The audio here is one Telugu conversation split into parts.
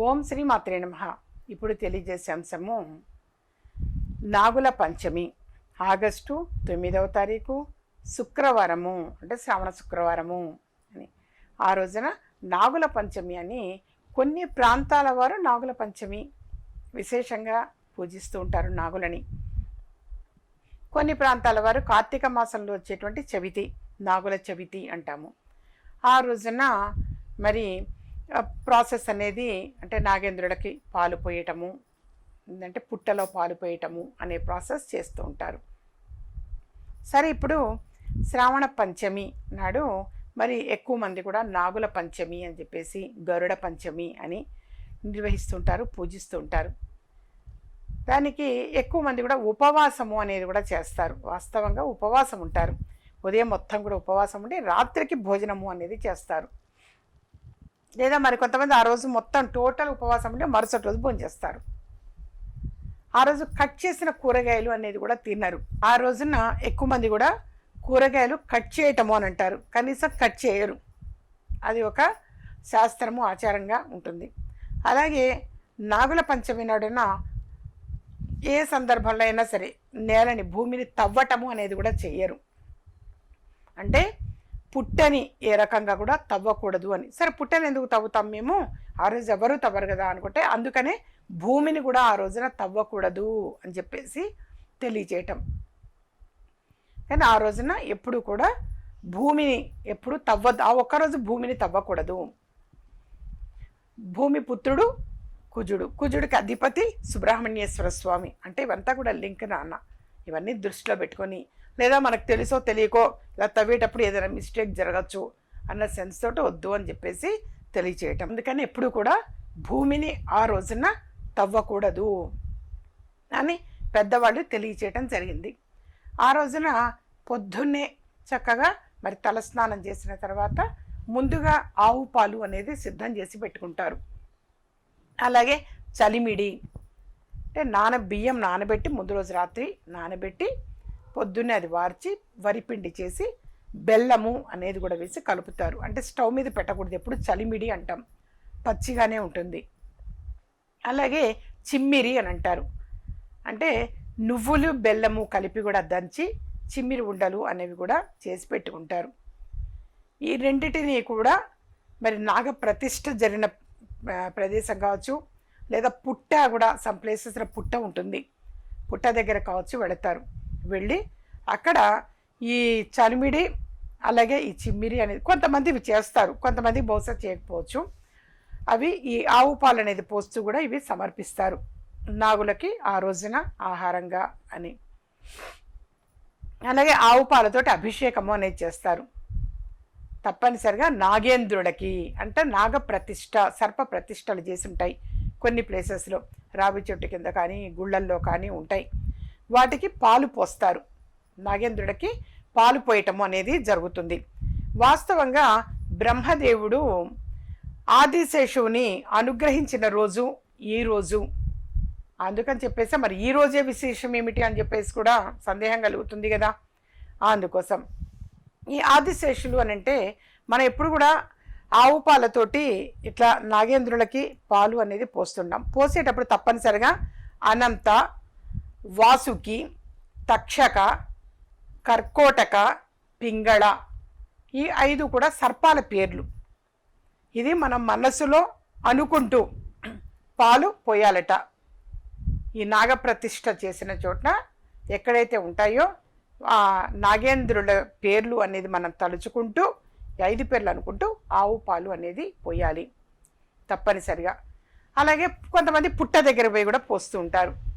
ఓం శ్రీ మాత్రే నమ. ఇప్పుడు తెలియజేసే అంశము నాగుల పంచమి ఆగస్టు తొమ్మిదవ తారీఖు శుక్రవారము అంటే శ్రావణ శుక్రవారము అని. ఆ రోజున నాగుల పంచమి అని కొన్ని ప్రాంతాల వారు నాగుల పంచమి విశేషంగా పూజిస్తూ ఉంటారు నాగులని. కొన్ని ప్రాంతాల వారు కార్తీక మాసంలో వచ్చేటువంటి చవితి నాగుల చవితి అంటాము. ఆ రోజున మరి ప్రాసెస్ అనేది అంటే నాగేంద్రుడికి పాలు పోయటము అంటే పుట్టలో పాలు పోయటము అనే ప్రాసెస్ చేస్తూ ఉంటారు. సరే ఇప్పుడు శ్రావణ పంచమి నాడు మరి ఎక్కువ మంది కూడా నాగుల పంచమి అని చెప్పేసి గరుడ పంచమి అని నిర్వహిస్తుంటారు పూజిస్తూ ఉంటారు. దానికి ఎక్కువ మంది కూడా ఉపవాసము అనేది కూడా చేస్తారు. వాస్తవంగా ఉపవాసం ఉంటారు. ఉదయం మొత్తం కూడా ఉపవాసం ఉండి రాత్రికి భోజనము అనేది చేస్తారు. లేదా మరి కొంతమంది ఆ రోజు మొత్తం టోటల్ ఉపవాసం ఉంటే మరుసటి రోజు భోంచేస్తారు ఆ రోజు కట్ చేసిన కూరగాయలు అనేది కూడా తిన్నారు ఆ రోజున ఎక్కువ మంది కూడా కూరగాయలు కట్ చేయటము అని అంటారు. కనీసం కట్ చేయరు. అది ఒక శాస్త్రము ఆచారంగా ఉంటుంది. అలాగే నాగుల పంచమి నాడున ఏ సందర్భంలో అయినా సరే నేలని భూమిని తవ్వటము అనేది కూడా చెయ్యరు. అంటే పుట్టని ఏ రకంగా కూడా తవ్వకూడదు అని. సరే పుట్టని ఎందుకు తవ్వుతాం మేము? ఆ రోజు ఎవరు తవ్వరు కదా అనుకుంటే అందుకనే భూమిని కూడా ఆ రోజున తవ్వకూడదు అని చెప్పేసి తెలియచేయటం. కానీ ఆ రోజున ఎప్పుడు కూడా భూమిని ఎప్పుడు తవ్వద్దు ఆ ఒక్కరోజు భూమిని తవ్వకూడదు. భూమి పుత్రుడు కుజుడు. కుజుడికి అధిపతి సుబ్రహ్మణ్యేశ్వర స్వామి. అంటే ఇవంతా కూడా లింక్ నాన్న. ఇవన్నీ దృష్టిలో పెట్టుకొని లేదా మనకు తెలుసో తెలియకో ఇలా తవ్వేటప్పుడు ఏదైనా మిస్టేక్ జరగచ్చు అన్న సెన్స్ తోటి వద్దు అని చెప్పేసి తెలియచేయటం. అందుకని ఎప్పుడు కూడా భూమిని ఆ రోజున తవ్వకూడదు అని పెద్దవాళ్ళు తెలియచేయటం జరిగింది. ఆ రోజున పొద్దున్నే చక్కగా మరి తలస్నానం చేసిన తర్వాత ముందుగా ఆవు పాలు అనేది సిద్ధం చేసి పెట్టుకుంటారు. అలాగే చలిమిడి అంటే నాన బియ్యం నానబెట్టి ముందు రోజు రాత్రి నానబెట్టి పొద్దున్నే అది వార్చి వరిపిండి చేసి బెల్లము అనేది కూడా వేసి కలుపుతారు. అంటే స్టవ్ మీద పెట్టకూడదు ఎప్పుడు చలిమిడి అంటాం. పచ్చిగానే ఉంటుంది. అలాగే చిమ్మిరి అని అంటారు. అంటే నువ్వులు బెల్లము కలిపి కూడా దంచి చిమ్మిరి ఉండలు అనేవి కూడా చేసి పెట్టుకుంటారు ఈ రెండింటిని కూడా మరి నాగ ప్రతిష్ట జరిగిన ప్రదేశం కావచ్చు లేదా పుట్ట కూడా సమ్ ప్లేసెస్లో పుట్ట ఉంటుంది. పుట్ట దగ్గర కావచ్చు వెళతారు. వెళ్ళి అక్కడ ఈ చలిమిడి అలాగే ఈ చిమ్మిరి అనేది కొంతమంది ఇవి చేస్తారు. కొంతమంది బహుశా చేయకపోవచ్చు. అవి ఈ ఆవు పాలు అనేది పోస్తూ కూడా ఇవి సమర్పిస్తారు. నాగులకి ఆ రోజున ఆహారంగా అని. అలాగే ఆవు పాలతోటి అభిషేకము అనేది చేస్తారు. తప్పనిసరిగా నాగేంద్రుడికి అంటే నాగ ప్రతిష్ట సర్ప ప్రతిష్టలు చేసి ఉంటాయి. కొన్ని ప్లేసెస్లో రావి చెట్టు కింద కానీ గుళ్ళల్లో కానీ ఉంటాయి. వాటికి పాలు పోస్తారు. నాగేంద్రుడికి పాలు పోయటం అనేది జరుగుతుంది. వాస్తవంగా బ్రహ్మదేవుడు ఆదిశేషువుని అనుగ్రహించిన రోజు ఈ రోజు. అందుకని చెప్పేసి మరి ఈ రోజే విశేషం ఏమిటి అని చెప్పేసి కూడా సందేహం కలుగుతుంది కదా. అందుకోసం ఈ ఆదిశేషులు అని అంటే మనం ఎప్పుడు కూడా ఆవు పాలతోటి ఇట్లా నాగేంద్రులకి పాలు అనేది పోస్తున్నాం. పోసేటప్పుడు తప్పనిసరిగా అనంత వాసుకి తక్షక కర్కోటక పింగళ ఈ ఐదు కూడా సర్పాల పేర్లు. ఇది మనం మనస్సులో అనుకుంటూ పాలు పోయాలట. ఈ నాగప్రతిష్ఠ చేసిన చోట ఎక్కడైతే ఉంటాయో ఆ నాగేంద్రుల పేర్లు అనేది మనం తలుచుకుంటూ ఐదు పేర్లు అనుకుంటూ ఆవు పాలు అనేది పోయాలి తప్పనిసరిగా. అలాగే కొంతమంది పుట్ట దగ్గర పోయి కూడా పోస్తూ ఉంటారు.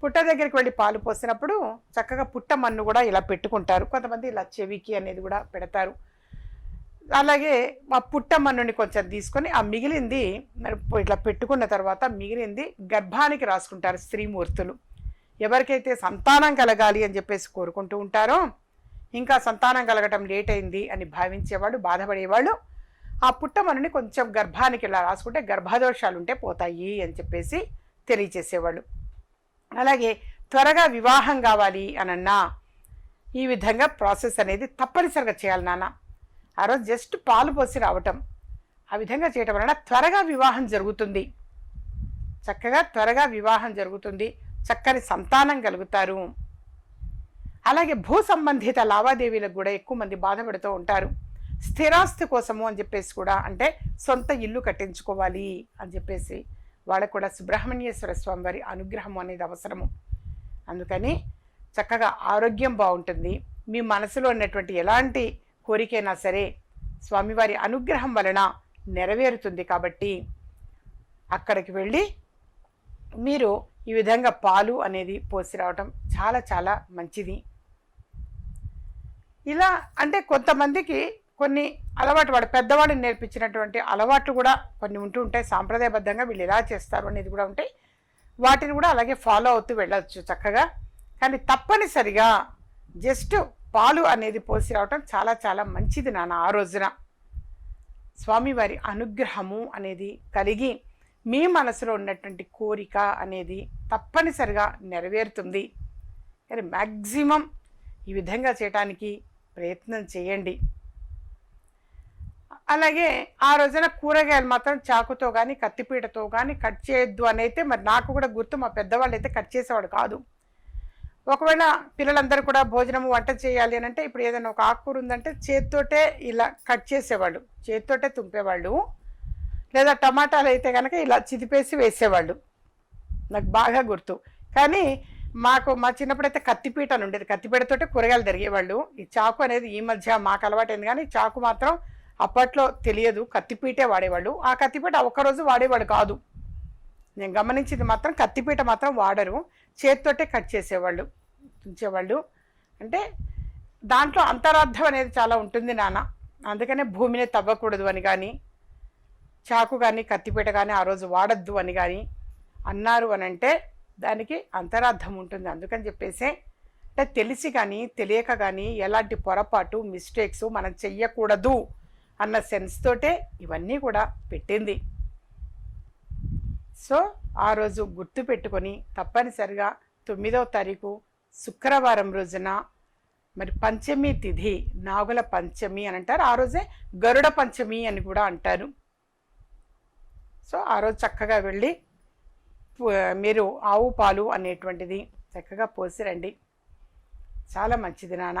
పుట్ట దగ్గరికి వెళ్ళి పాలు పోసినప్పుడు చక్కగా పుట్ట మన్ను కూడా ఇలా పెట్టుకుంటారు. కొంతమంది ఇలా చెవికి అనేది కూడా పెడతారు. అలాగే ఆ పుట్ట మన్నుని కొంచెం తీసుకొని ఆ మిగిలింది మరి ఇట్లా పెట్టుకున్న తర్వాత మిగిలింది గర్భానికి రాసుకుంటారు స్త్రీమూర్తులు. ఎవరికైతే సంతానం కలగాలి అని చెప్పేసి కోరుకుంటూ ఉంటారో ఇంకా సంతానం కలగటం లేట్ అయింది అని భావించేవాళ్ళు బాధపడేవాళ్ళు ఆ పుట్టమనుని కొంచెం గర్భానికి ఇలా రాసుకుంటే గర్భదోషాలు ఉంటే పోతాయి అని చెప్పేసి తెలియచేసేవాళ్ళు. అలాగే త్వరగా వివాహం కావాలి అనన్నా. ఈ విధంగా ప్రాసెస్ అనేది తప్పనిసరిగా చేయాలి నాన్న. ఆ రోజు జస్ట్ పాలు పోసి రావటం. ఆ విధంగా చేయటం వలన త్వరగా వివాహం జరుగుతుంది. చక్కగా త్వరగా వివాహం జరుగుతుంది. చక్కని సంతానం కలుగుతారు. అలాగే భూ సంబంధిత లావాదేవీలకు కూడా ఎక్కువ మంది బాధపడుతూ ఉంటారు. స్థిరాస్తి కోసము అని చెప్పేసి కూడా అంటే సొంత ఇల్లు కట్టించుకోవాలి అని చెప్పేసి. వాళ్ళకు కూడా సుబ్రహ్మణ్యేశ్వర స్వామి వారి అనుగ్రహం అనేది అవసరము. అందుకని చక్కగా ఆరోగ్యం బాగుంటుంది. మీ మనసులో ఉన్నటువంటి ఎలాంటి కోరికైనా సరే స్వామివారి అనుగ్రహం వలన నెరవేరుతుంది కాబట్టి అక్కడికి వెళ్ళి మీరు ఈ విధంగా పాలు అనేది పోసి రావటం చాలా చాలా మంచిది. ఇలా అంటే కొంతమందికి కొన్ని అలవాటు వాడు పెద్దవాడిని నేర్పించినటువంటి అలవాట్లు కూడా కొన్ని ఉంటూ ఉంటాయి. సాంప్రదాయబద్ధంగా వీళ్ళు ఎలా చేస్తారు అనేది కూడా ఉంటాయి. వాటిని కూడా అలాగే ఫాలో అవుతూ వెళ్ళవచ్చు చక్కగా. కానీ తప్పనిసరిగా జస్ట్ పాలు అనేది పోసి రావటం చాలా చాలా మంచిది నాన్న ఆ రోజున. స్వామివారి అనుగ్రహము అనేది కలిగి మీ మనసులో ఉన్నటువంటి కోరిక అనేది తప్పనిసరిగా నెరవేరుతుంది. కానీ మ్యాక్సిమం ఈ విధంగా చేయటానికి ప్రయత్నం చేయండి. అలాగే ఆ రోజున కూరగాయలు మాత్రం చాకుతో కానీ కత్తిపీటతో కానీ కట్ చేయొద్దు అని అయితే మరి నాకు కూడా గుర్తు మా పెద్దవాళ్ళు అయితే కట్ చేసేవాడు కాదు. ఒకవేళ పిల్లలందరూ కూడా భోజనం వంట చేయాలి అని అంటే ఇప్పుడు ఏదైనా ఒక ఆకుకూర ఉందంటే చేతితోటే ఇలా కట్ చేసేవాళ్ళు చేతితోటే తుంపేవాళ్ళు. లేదా టమాటాలు అయితే కనుక ఇలా చిదిపేసి వేసేవాళ్ళు. నాకు బాగా గుర్తు. కానీ మాకు మా చిన్నప్పుడైతే కత్తిపీట అని ఉండేది. కత్తిపీటతోటే కూరగాయలు తిరిగేవాళ్ళు. ఈ చాకు అనేది ఈ మధ్య మాకు అలవాటైంది కానీ చాకు మాత్రం అప్పట్లో తెలియదు కత్తిపీటే వాడేవాళ్ళు. ఆ కత్తిపీట ఒక్కరోజు వాడేవాడు కాదు. నేను గమనించింది మాత్రం కత్తిపీట మాత్రం వాడరు. చేతితోటే కట్ చేసేవాళ్ళు ఉంచేవాళ్ళు అంటే దాంట్లో అంతరార్థం అనేది చాలా ఉంటుంది నాన్న. అందుకనే భూమిని తవ్వకూడదు అని కానీ చాకు కానీ కత్తిపీట కానీ ఆ రోజు వాడద్దు అని కానీ అన్నారు అని అంటే దానికి అంతరార్థం ఉంటుంది. అందుకని చెప్పేసి అంటే తెలిసి కానీ తెలియక కానీ ఎలాంటి పొరపాటు మిస్టేక్స్ మనం చెయ్యకూడదు. అన్న సెన్స్ తోటే ఇవన్నీ కూడా పెట్టింది. సో ఆ రోజు గుర్తు పెట్టుకొని తప్పనిసరిగా తొమ్మిదవ తారీఖు శుక్రవారం రోజున మరి పంచమి తిథి నాగుల పంచమి అని అంటారు. ఆ రోజే గరుడ పంచమి అని కూడా అంటారు. సో ఆ రోజు చక్కగా వెళ్ళి మీరు ఆవు పాలు అనేటువంటిది చక్కగా పోసిరండి. చాలా మంచిది నాన్న.